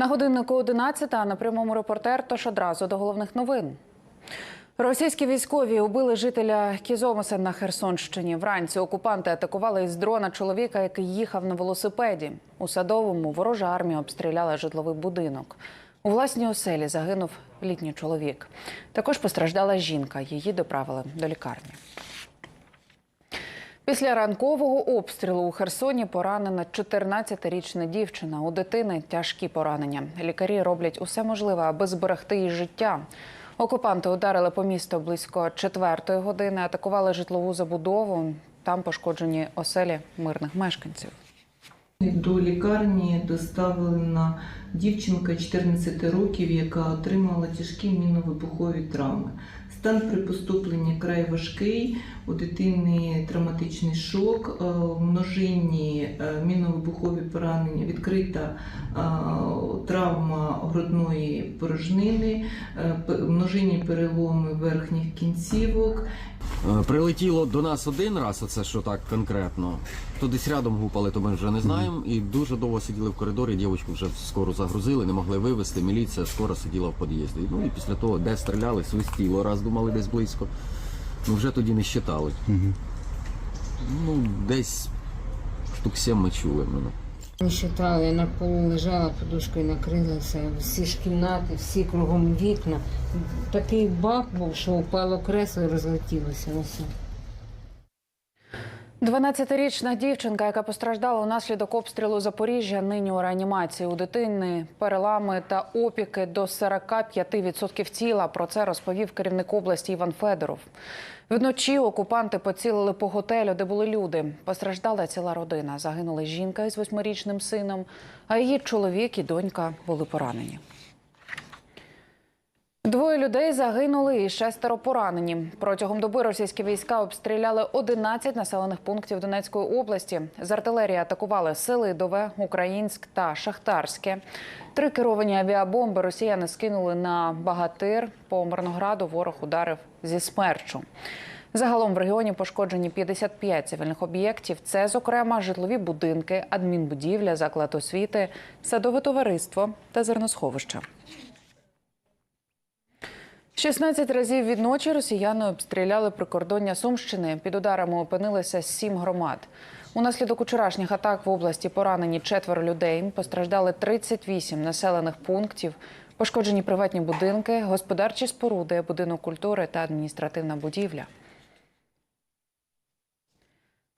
На годиннику 11, а на прямому репортер, тож одразу до головних новин. Російські військові убили жителя Кізомоса на Херсонщині. Вранці окупанти атакували із дрона чоловіка, який їхав на велосипеді. У садовому ворожа армія обстріляла житловий будинок. У власній оселі загинув літній чоловік. Також постраждала жінка. Її доправили до лікарні. Після ранкового обстрілу у Херсоні поранена 14-річна дівчина. У дитини тяжкі поранення. Лікарі роблять усе можливе, аби зберегти її життя. Окупанти ударили по місту близько четвертої години, атакували житлову забудову. Там пошкоджені оселі мирних мешканців. До лікарні доставлена дівчинка 14 років, яка отримала тяжкі міновибухові травми. Стан при поступленні край важкий, у дитини травматичний шок, е, множинні е, міновибухові поранення, відкрита е, травма грудної порожнини, множинні переломи верхніх кінцівок, Прилетіло до нас один раз, оце що так конкретно. То десь рядом гупали, то ми вже не знаємо. І дуже довго сиділи в коридорі, дівчинку вже скоро загрузили, не могли вивезти. Міліція скоро сиділа в під'їзді. Ну і після того, де стріляли, свистіло, раз думали десь близько. Ну вже тоді не щитали. Ну, десь штук сім ми чули мене. Не считали, я на полу лежала, подушкою накрилася, всі ж кімнати, всі кругом вікна. Такий бах був, що упало кресло і розлетілося. Ось. 12-річна дівчинка, яка постраждала унаслідок обстрілу Запоріжжя, нині у реанімації у дитини перелами та опіки до 45% тіла. Про це розповів керівник області Іван Федоров. Вночі окупанти поцілили по готелю, де були люди. Постраждала ціла родина. Загинули жінка із восьмирічним сином, а її чоловік і донька були поранені. Двоє людей загинули і шестеро поранені. Протягом доби російські війська обстріляли 11 населених пунктів Донецької області. З артилерії атакували Селидове, Українськ та Шахтарське. Три керовані авіабомби росіяни скинули на Багатир. По Мирнограду ворог ударив зі смерчу. Загалом в регіоні пошкоджені 55 цивільних об'єктів. Це, зокрема, житлові будинки, адмінбудівля, заклад освіти, садове товариство та зерносховища. 16 разів від ночі росіяни обстріляли прикордоння Сумщини. Під ударами опинилися сім громад. Унаслідок учорашніх атак в області поранені четверо людей. Постраждали 38 населених пунктів. Пошкоджені приватні будинки, господарчі споруди, будинок культури та адміністративна будівля.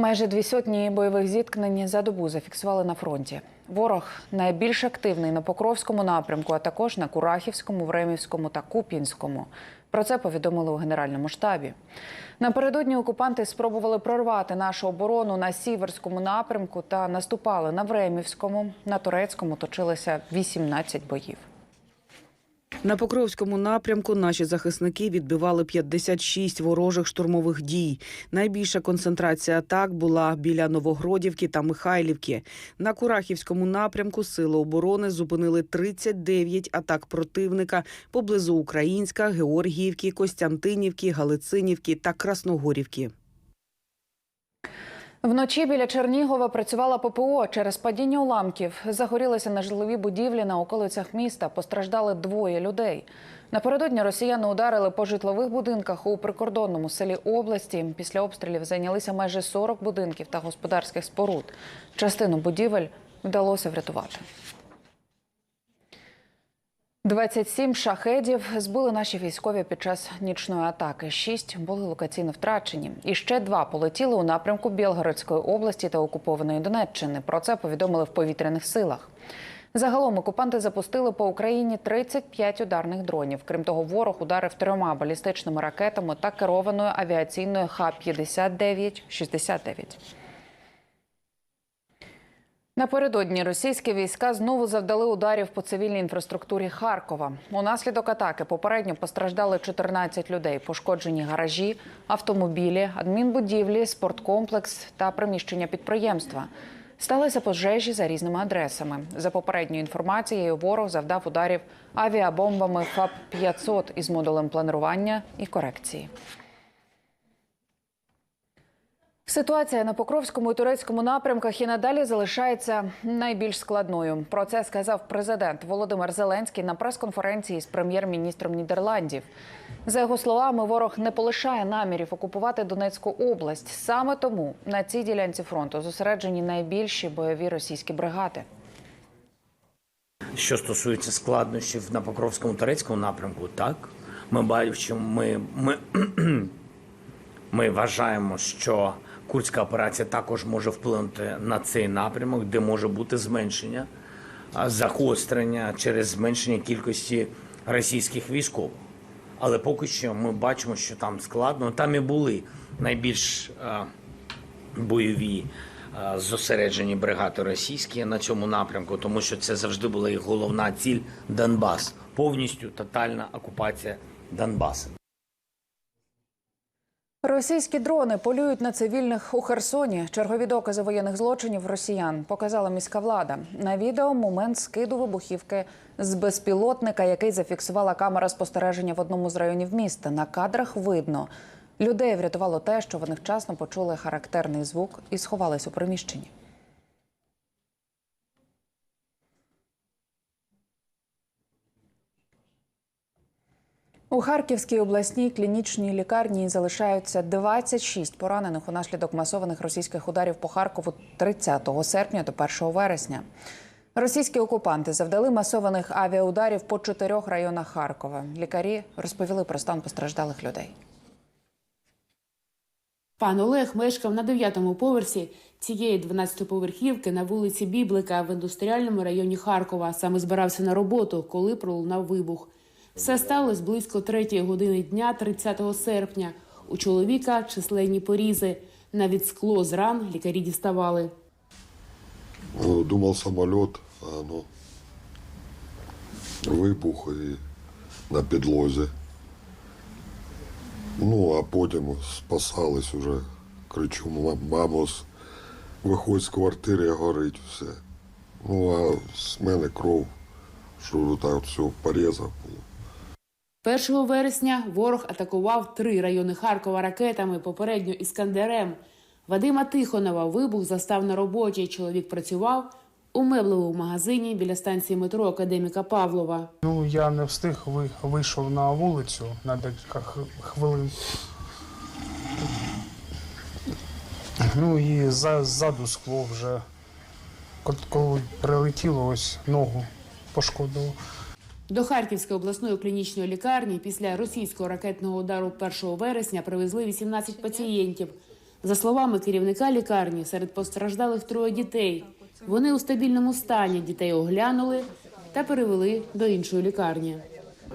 Майже дві сотні бойових зіткнень за добу зафіксували на фронті. Ворог найбільш активний на Покровському напрямку, а також на Курахівському, Времівському та Куп'янському. Про це повідомили у Генеральному штабі. Напередодні окупанти спробували прорвати нашу оборону на Сіверському напрямку та наступали на Времівському. На Турецькому точилися 18 боїв. На Покровському напрямку наші захисники відбивали 56 ворожих штурмових дій. Найбільша концентрація атак була біля Новогродівки та Михайлівки. На Курахівському напрямку сили оборони зупинили 39 атак противника поблизу Українська, Георгіївки, Костянтинівки, Галицинівки та Красногорівки. Вночі біля Чернігова працювала ППО через падіння уламків. Загорілися нежитлові будівлі на околицях міста. Постраждали двоє людей. Напередодні росіяни ударили по житлових будинках у прикордонному селі області. Після обстрілів зайнялися майже 40 будинків та господарських споруд. Частину будівель вдалося врятувати. 27 шахедів збили наші військові під час нічної атаки. Шість були локаційно втрачені. І ще два полетіли у напрямку Білгородської області та окупованої Донеччини. Про це повідомили в повітряних силах. Загалом окупанти запустили по Україні 35 ударних дронів. Крім того, ворог ударив трьома балістичними ракетами та керованою авіаційною Х-59-69. Напередодні російські війська знову завдали ударів по цивільній інфраструктурі Харкова. Унаслідок атаки попередньо постраждали 14 людей. Пошкоджені гаражі, автомобілі, адмінбудівлі, спорткомплекс та приміщення підприємства. Сталися пожежі за різними адресами. За попередньою інформацією, ворог завдав ударів авіабомбами ФАП-500 із модулем планування і корекції. Ситуація на Покровському і турецькому напрямках і надалі залишається найбільш складною. Про це сказав президент Володимир Зеленський на прес-конференції з прем'єр-міністром Нідерландів. За його словами, ворог не полишає намірів окупувати Донецьку область. Саме тому на цій ділянці фронту зосереджені найбільші бойові російські бригади. Що стосується складнощів на Покровському турецькому напрямку, так ми бачимо, ми, ми, ми вважаємо, що курська операція також може вплинути на цей напрямок, де може бути зменшення загострення через зменшення кількості російських військових. Але поки що ми бачимо, що там складно. Там і були найбільш бойові зосереджені бригади російські на цьому напрямку, тому що це завжди була їх головна ціль Донбас, повністю тотальна окупація Донбасу. Російські дрони полюють на цивільних у Херсоні. Чергові докази воєнних злочинів росіян показала міська влада. На відео момент скиду вибухівки з безпілотника, який зафіксувала камера спостереження в одному з районів міста. На кадрах видно. Людей врятувало те, що вони вчасно почули характерний звук і сховались у приміщенні. У Харківській обласній клінічній лікарні залишаються 26 поранених унаслідок масованих російських ударів по Харкову 30 серпня до 1 вересня. Російські окупанти завдали масованих авіаударів по чотирьох районах Харкова. Лікарі розповіли про стан постраждалих людей. Пан Олег мешкав на дев'ятому поверсі цієї 12-поверхівки на вулиці Біблика в індустріальному районі Харкова. Саме збирався на роботу, коли пролунав вибух. Все сталося близько третьої години дня, 30 серпня. У чоловіка численні порізи. Навіть скло з ран лікарі діставали. Ну, Думал самолет, а оно вибух і на підлозі. Ну, а потім спасались уже. Кричу, «Ма- мамо, виходь з квартири, горить все. Ну, а з мене кров, що так все порізав. 1 вересня ворог атакував три райони Харкова ракетами, попередньо іскандерем. Вадима Тихонова вибух застав на роботі. Чоловік працював у меблевому магазині біля станції метро Академіка Павлова. Ну, я не встиг, вийшов на вулицю на декілька хвилин. Ну і за, ззаду скло вже, Ко- коли прилетіло, ось ногу пошкодило. До Харківської обласної клінічної лікарні після російського ракетного удару 1 вересня привезли 18 пацієнтів. За словами керівника лікарні, серед постраждалих троє дітей. Вони у стабільному стані. Дітей оглянули та перевели до іншої лікарні.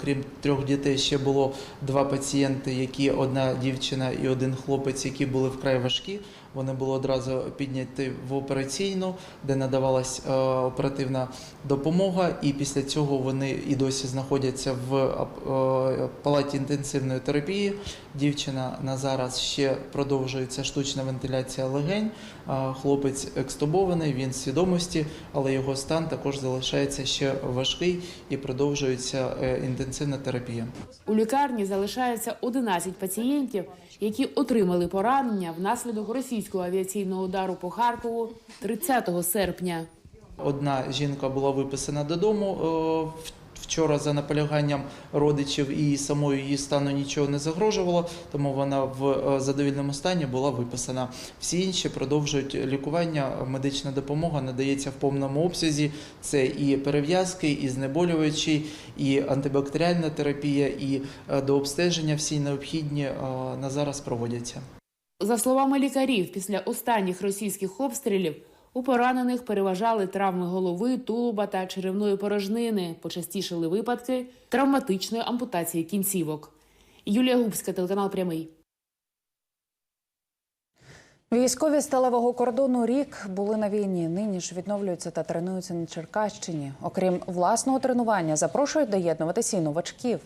Крім трьох дітей, ще було два пацієнти, які одна дівчина і один хлопець, які були вкрай важкі. Вони були одразу підняті в операційну, де надавалась е, оперативна допомога. І після цього вони і досі знаходяться в е, палаті інтенсивної терапії. Дівчина на зараз ще продовжується штучна вентиляція легень. Хлопець екстубований, він в свідомості, але його стан також залишається ще важкий і продовжується е, інтенсивна терапія. У лікарні залишається 11 пацієнтів, які отримали поранення внаслідок російського авіаційного удару по Харкову 30 серпня. Одна жінка була виписана додому е, в- вчора за наполяганням родичів, і самою її стану нічого не загрожувало, тому вона в е, задовільному стані була виписана. Всі інші продовжують лікування. Медична допомога надається в повному обсязі. Це і перев'язки, і знеболювачі, і антибактеріальна терапія, і е, до обстеження всі необхідні е, на зараз проводяться. За словами лікарів, після останніх російських обстрілів у поранених переважали травми голови, тулуба та черевної порожнини. Почастішили випадки травматичної ампутації кінцівок. Юлія Губська, телеканал Прямий. Військові сталевого кордону рік були на війні. Нині ж відновлюються та тренуються на Черкащині. Окрім власного тренування, запрошують доєднуватися і новачків.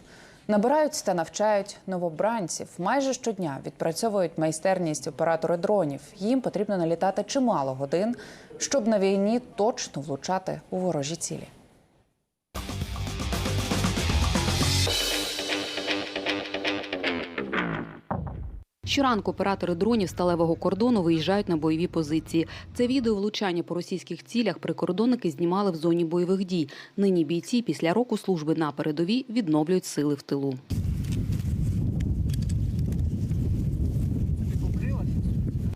Набирають та навчають новобранців. Майже щодня відпрацьовують майстерність оператори дронів. Їм потрібно налітати чимало годин, щоб на війні точно влучати у ворожі цілі. Щоранку оператори дронів сталевого кордону виїжджають на бойові позиції. Це відео влучання по російських цілях прикордонники знімали в зоні бойових дій. Нині бійці після року служби на передовій відновлюють сили в тилу.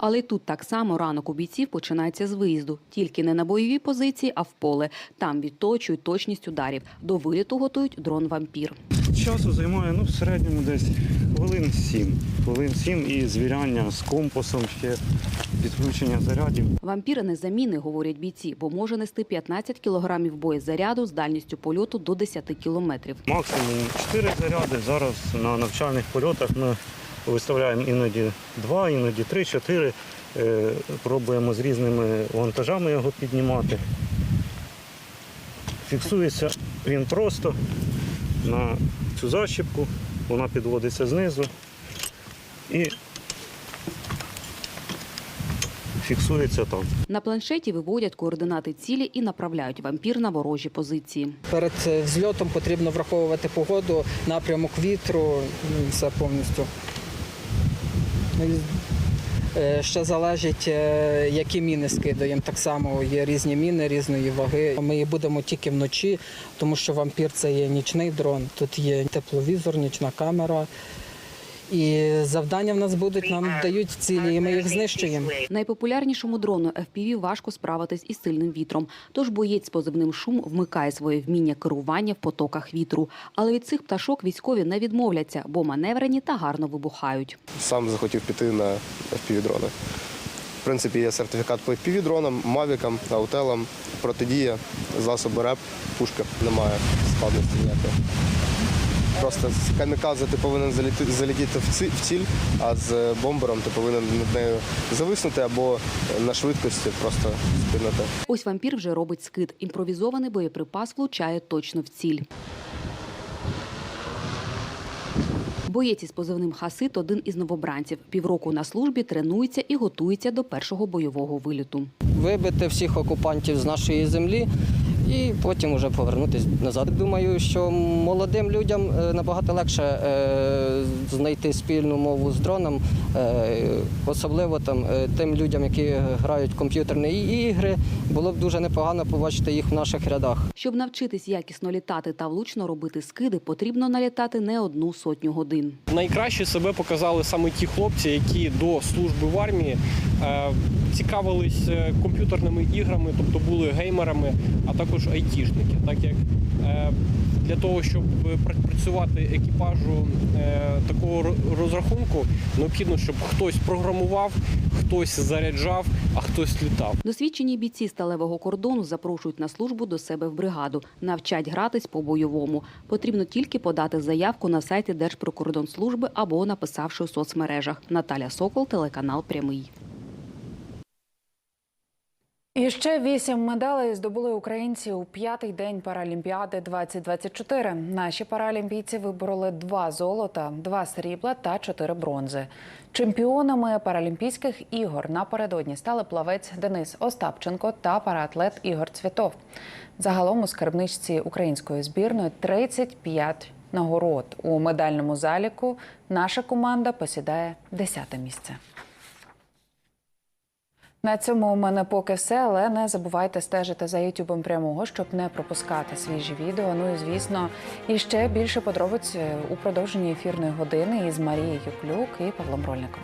Але й тут так само ранок у бійців починається з виїзду. Тільки не на бойові позиції, а в поле. Там відточують точність ударів. До виліту готують дрон вампір. Часу займає ну, в середньому десь хвилин 7. Хвилин 7 і звіряння з компасом, ще підключення зарядів. Вампір не заміни, говорять бійці, бо може нести 15 кілограмів боєзаряду з дальністю польоту до 10 кілометрів. Максимум 4 заряди. Зараз на навчальних польотах ми виставляємо іноді 2, іноді 3-4. Е, Пробуємо з різними вантажами його піднімати. Фіксується він просто на цю защіпку, вона підводиться знизу і фіксується там. На планшеті виводять координати цілі і направляють вампір на ворожі позиції. Перед е, взльотом потрібно враховувати погоду, напрямок вітру, все повністю. Е, Ще залежить, е, які міни скидаємо. Так само є різні міни різної ваги. Ми її будемо тільки вночі, тому що вампір це є нічний дрон. Тут є тепловізор, нічна камера. І завдання в нас будуть, нам дають цілі, і ми їх знищуємо. Найпопулярнішому дрону FPV важко справитись із сильним вітром. Тож боєць з позивним шум вмикає своє вміння керування в потоках вітру. Але від цих пташок військові не відмовляться, бо маневрені та гарно вибухають. Сам захотів піти на FPV-дрони. В принципі, є сертифікат по FPV-дронам, мавікам, аутелам, протидія, засоби РЕП, пушка. Немає складності ніякої. Просто з камікадзе ти повинен заліти- ці- в ціль, а з бомбером ти повинен над нею зависнути або на швидкості просто спинити. Ось вампір вже робить скид. Імпровізований боєприпас влучає точно в ціль. Боєць із позивним Хасит один із новобранців. Півроку на службі тренується і готується до першого бойового виліту. Вибити всіх окупантів з нашої землі і потім вже повернутися назад. Думаю, що молодим людям е, набагато легше е, знайти спільну мову з дроном, е, особливо там тим людям, які грають в комп'ютерні ігри. Було б дуже непогано побачити їх в наших рядах. Щоб навчитись якісно літати та влучно робити скиди, потрібно налітати не одну сотню годин. Найкраще себе показали саме ті хлопці, які до служби в армії цікавились е, комп'ютерними іграми, тобто були геймерами, а також айтішники. Так як е, для того, щоб працювати екіпажу е, такого розрахунку, необхідно, щоб хтось програмував, хтось заряджав, а хтось літав. Досвідчені бійці сталевого кордону запрошують на службу до себе в бригаду, навчать гратись по бойовому. Потрібно тільки подати заявку на сайті Держприкордонслужби або написавши у соцмережах. Наталя Сокол, телеканал Прямий. І ще вісім медалей здобули українці у п'ятий день Паралімпіади 2024. Наші паралімпійці вибороли два золота, два срібла та чотири бронзи. Чемпіонами Паралімпійських ігор напередодні стали плавець Денис Остапченко та параатлет Ігор Цвітов. Загалом у скарбничці української збірної 35 нагород. У медальному заліку наша команда посідає 10 місце. На цьому у мене поки все, але не забувайте стежити за ютубом прямого, щоб не пропускати свіжі відео. Ну і звісно, і ще більше подробиць у продовженні ефірної години із Марією Клюк і Павлом Рольником.